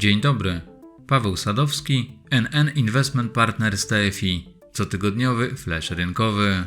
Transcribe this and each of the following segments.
Dzień dobry. Paweł Sadowski, NN Investment Partners TFI. Cotygodniowy flash rynkowy.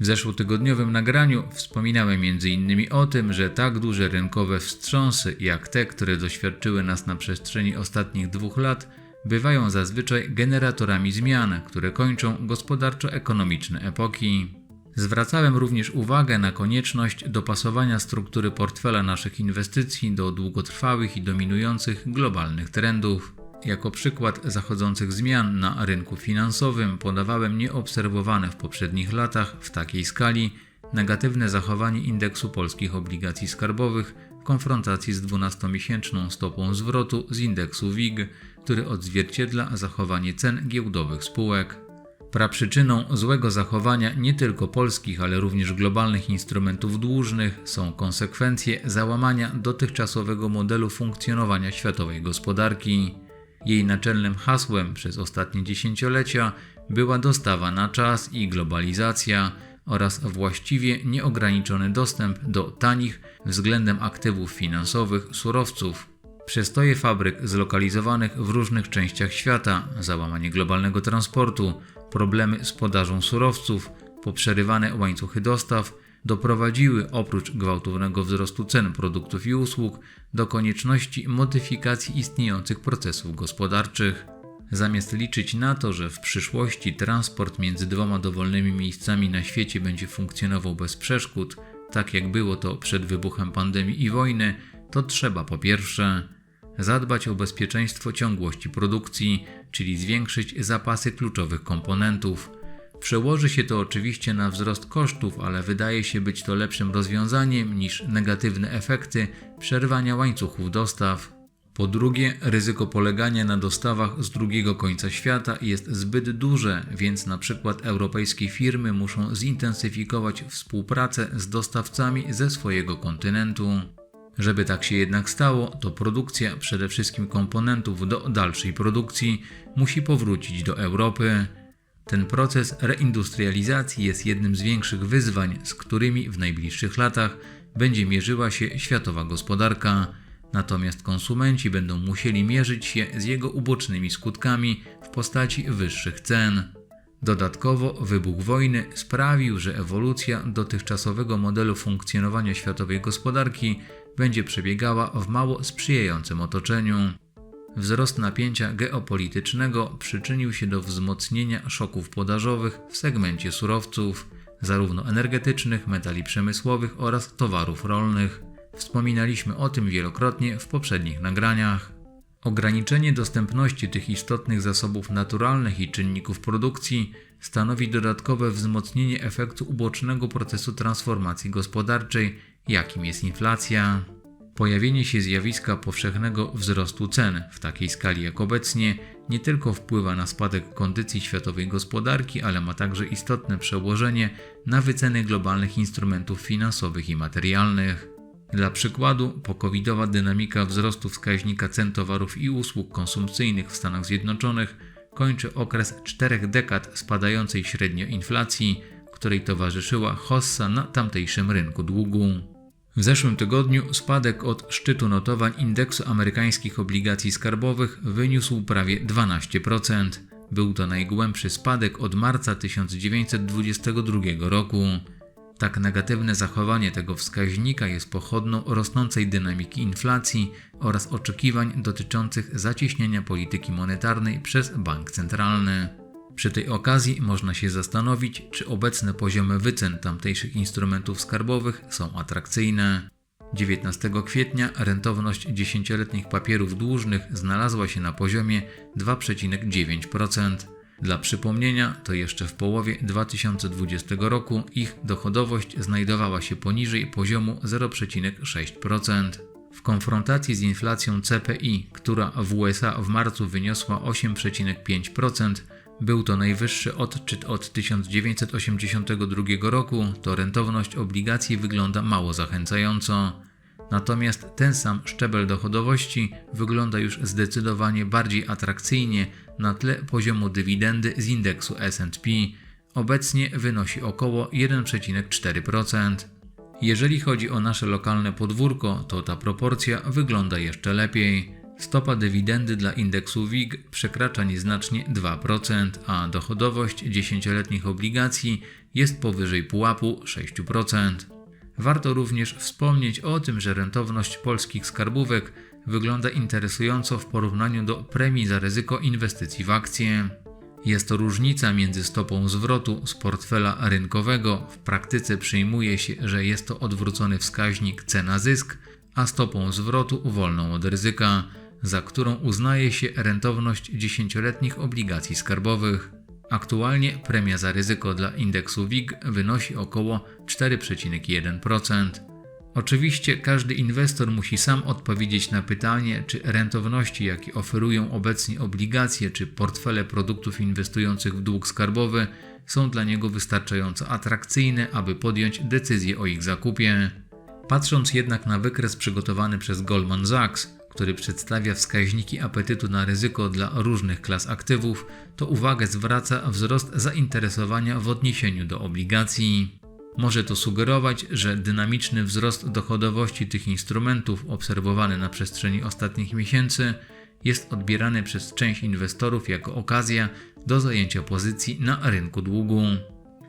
W zeszłotygodniowym nagraniu wspominałem m.in. o tym, że tak duże rynkowe wstrząsy jak te, które doświadczyły nas na przestrzeni ostatnich dwóch lat, bywają zazwyczaj generatorami zmian, które kończą gospodarczo-ekonomiczne epoki. Zwracałem również uwagę na konieczność dopasowania struktury portfela naszych inwestycji do długotrwałych i dominujących globalnych trendów. Jako przykład zachodzących zmian na rynku finansowym podawałem nieobserwowane w poprzednich latach w takiej skali negatywne zachowanie indeksu polskich obligacji skarbowych w konfrontacji z 12-miesięczną stopą zwrotu z indeksu WIG, który odzwierciedla zachowanie cen giełdowych spółek. Praprzyczyną złego zachowania nie tylko polskich, ale również globalnych instrumentów dłużnych są konsekwencje załamania dotychczasowego modelu funkcjonowania światowej gospodarki. Jej naczelnym hasłem przez ostatnie dziesięciolecia była dostawa na czas i globalizacja oraz właściwie nieograniczony dostęp do tanich względem aktywów finansowych surowców. Przestoje fabryk zlokalizowanych w różnych częściach świata, załamanie globalnego transportu, problemy z podażą surowców, poprzerywane łańcuchy dostaw doprowadziły oprócz gwałtownego wzrostu cen produktów i usług do konieczności modyfikacji istniejących procesów gospodarczych. Zamiast liczyć na to, że w przyszłości transport między dwoma dowolnymi miejscami na świecie będzie funkcjonował bez przeszkód, tak jak było to przed wybuchem pandemii i wojny, to trzeba po pierwsze zadbać o bezpieczeństwo ciągłości produkcji, czyli zwiększyć zapasy kluczowych komponentów. Przełoży się to oczywiście na wzrost kosztów, ale wydaje się być to lepszym rozwiązaniem niż negatywne efekty przerwania łańcuchów dostaw. Po drugie, ryzyko polegania na dostawach z drugiego końca świata jest zbyt duże, więc na przykład europejskie firmy muszą zintensyfikować współpracę z dostawcami ze swojego kontynentu. Żeby tak się jednak stało, to produkcja przede wszystkim komponentów do dalszej produkcji musi powrócić do Europy. Ten proces reindustrializacji jest jednym z większych wyzwań, z którymi w najbliższych latach będzie mierzyła się światowa gospodarka. Natomiast konsumenci będą musieli mierzyć się z jego ubocznymi skutkami w postaci wyższych cen. Dodatkowo wybuch wojny sprawił, że ewolucja dotychczasowego modelu funkcjonowania światowej gospodarki będzie przebiegała w mało sprzyjającym otoczeniu. Wzrost napięcia geopolitycznego przyczynił się do wzmocnienia szoków podażowych w segmencie surowców, zarówno energetycznych, metali przemysłowych oraz towarów rolnych. Wspominaliśmy o tym wielokrotnie w poprzednich nagraniach. Ograniczenie dostępności tych istotnych zasobów naturalnych i czynników produkcji stanowi dodatkowe wzmocnienie efektu ubocznego procesu transformacji gospodarczej, jakim jest inflacja. Pojawienie się zjawiska powszechnego wzrostu cen w takiej skali jak obecnie nie tylko wpływa na spadek kondycji światowej gospodarki, ale ma także istotne przełożenie na wyceny globalnych instrumentów finansowych i materialnych. Dla przykładu, pokowidowa dynamika wzrostu wskaźnika cen towarów i usług konsumpcyjnych w Stanach Zjednoczonych kończy okres czterech dekad spadającej średnio inflacji, której towarzyszyła hossa na tamtejszym rynku długu. W zeszłym tygodniu spadek od szczytu notowań indeksu amerykańskich obligacji skarbowych wyniósł prawie 12%. Był to najgłębszy spadek od marca 1922 roku. Tak negatywne zachowanie tego wskaźnika jest pochodną rosnącej dynamiki inflacji oraz oczekiwań dotyczących zacieśnienia polityki monetarnej przez bank centralny. Przy tej okazji można się zastanowić, czy obecne poziomy wycen tamtejszych instrumentów skarbowych są atrakcyjne. 19 kwietnia rentowność dziesięcioletnich papierów dłużnych znalazła się na poziomie 2,9%. Dla przypomnienia, to jeszcze w połowie 2020 roku ich dochodowość znajdowała się poniżej poziomu 0,6%. W konfrontacji z inflacją CPI, która w USA w marcu wyniosła 8,5%, był to najwyższy odczyt od 1982 roku, to rentowność obligacji wygląda mało zachęcająco. Natomiast ten sam szczebel dochodowości wygląda już zdecydowanie bardziej atrakcyjnie na tle poziomu dywidendy z indeksu SP obecnie wynosi około 1,4%. Jeżeli chodzi o nasze lokalne podwórko, to ta proporcja wygląda jeszcze lepiej. Stopa dywidendy dla indeksu WIG przekracza nieznacznie 2%, a dochodowość 10-letnich obligacji jest powyżej pułapu 6%. Warto również wspomnieć o tym, że rentowność polskich skarbówek wygląda interesująco w porównaniu do premii za ryzyko inwestycji w akcje. Jest to różnica między stopą zwrotu z portfela rynkowego, w praktyce przyjmuje się, że jest to odwrócony wskaźnik cena-zysk, a stopą zwrotu wolną od ryzyka, za którą uznaje się rentowność 10-letnich obligacji skarbowych. Aktualnie premia za ryzyko dla indeksu WIG wynosi około 4,1%. Oczywiście każdy inwestor musi sam odpowiedzieć na pytanie, czy rentowności, jakie oferują obecnie obligacje czy portfele produktów inwestujących w dług skarbowy, są dla niego wystarczająco atrakcyjne, aby podjąć decyzję o ich zakupie. Patrząc jednak na wykres przygotowany przez Goldman Sachs, który przedstawia wskaźniki apetytu na ryzyko dla różnych klas aktywów, to uwagę zwraca wzrost zainteresowania w odniesieniu do obligacji. Może to sugerować, że dynamiczny wzrost dochodowości tych instrumentów obserwowany na przestrzeni ostatnich miesięcy jest odbierany przez część inwestorów jako okazja do zajęcia pozycji na rynku długu.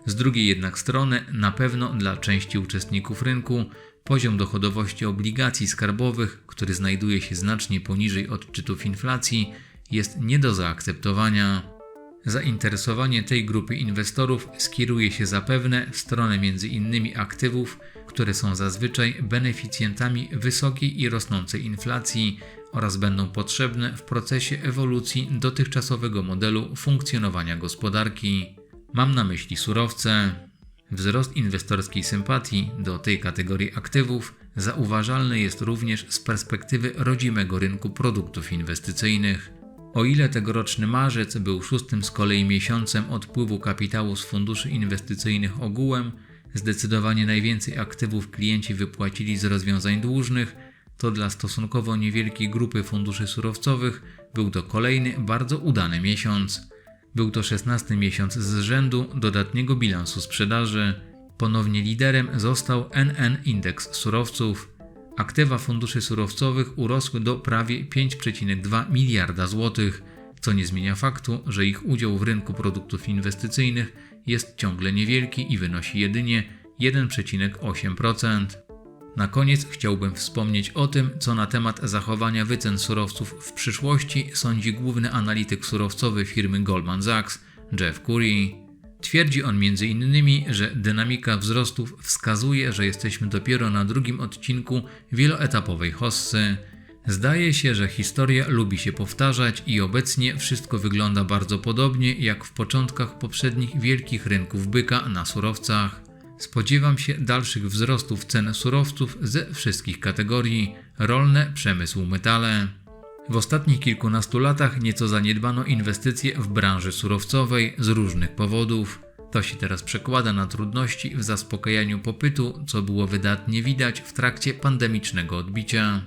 Z drugiej jednak strony, na pewno dla części uczestników rynku, poziom dochodowości obligacji skarbowych, który znajduje się znacznie poniżej odczytów inflacji, jest nie do zaakceptowania. Zainteresowanie tej grupy inwestorów skieruje się zapewne w stronę innymi aktywów, które są zazwyczaj beneficjentami wysokiej i rosnącej inflacji oraz będą potrzebne w procesie ewolucji dotychczasowego modelu funkcjonowania gospodarki. Mam na myśli surowce. Wzrost inwestorskiej sympatii do tej kategorii aktywów zauważalny jest również z perspektywy rodzimego rynku produktów inwestycyjnych. O ile tegoroczny marzec był szóstym z kolei miesiącem odpływu kapitału z funduszy inwestycyjnych ogółem, zdecydowanie najwięcej aktywów klienci wypłacili z rozwiązań dłużnych, to dla stosunkowo niewielkiej grupy funduszy surowcowych był to kolejny bardzo udany miesiąc. Był to szesnasty miesiąc z rzędu dodatniego bilansu sprzedaży. Ponownie liderem został NN Indeks Surowców. Aktywa funduszy surowcowych urosły do prawie 5,2 miliarda złotych, co nie zmienia faktu, że ich udział w rynku produktów inwestycyjnych jest ciągle niewielki i wynosi jedynie 1,8%. Na koniec chciałbym wspomnieć o tym, co na temat zachowania wycen surowców w przyszłości sądzi główny analityk surowcowy firmy Goldman Sachs, Jeff Curry. Twierdzi on m.in., że dynamika wzrostów wskazuje, że jesteśmy dopiero na drugim odcinku wieloetapowej hossy. Zdaje się, że historia lubi się powtarzać i obecnie wszystko wygląda bardzo podobnie jak w początkach poprzednich wielkich rynków byka na surowcach. Spodziewam się dalszych wzrostów cen surowców ze wszystkich kategorii rolne, przemysł, metale. W ostatnich kilkunastu latach nieco zaniedbano inwestycje w branży surowcowej z różnych powodów. To się teraz przekłada na trudności w zaspokajaniu popytu, co było wydatnie widać w trakcie pandemicznego odbicia.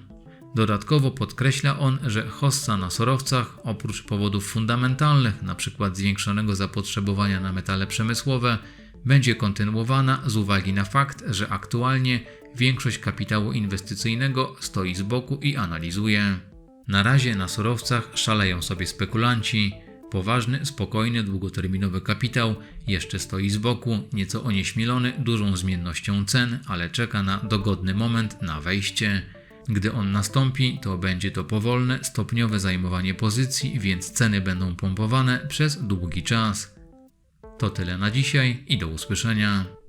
Dodatkowo podkreśla on, że hossa na surowcach, oprócz powodów fundamentalnych, np. zwiększonego zapotrzebowania na metale przemysłowe, będzie kontynuowana z uwagi na fakt, że aktualnie większość kapitału inwestycyjnego stoi z boku i analizuje. Na razie na surowcach szaleją sobie spekulanci. Poważny, spokojny, długoterminowy kapitał jeszcze stoi z boku, nieco onieśmielony dużą zmiennością cen, ale czeka na dogodny moment na wejście. Gdy on nastąpi, to będzie to powolne, stopniowe zajmowanie pozycji, więc ceny będą pompowane przez długi czas. To tyle na dzisiaj i do usłyszenia.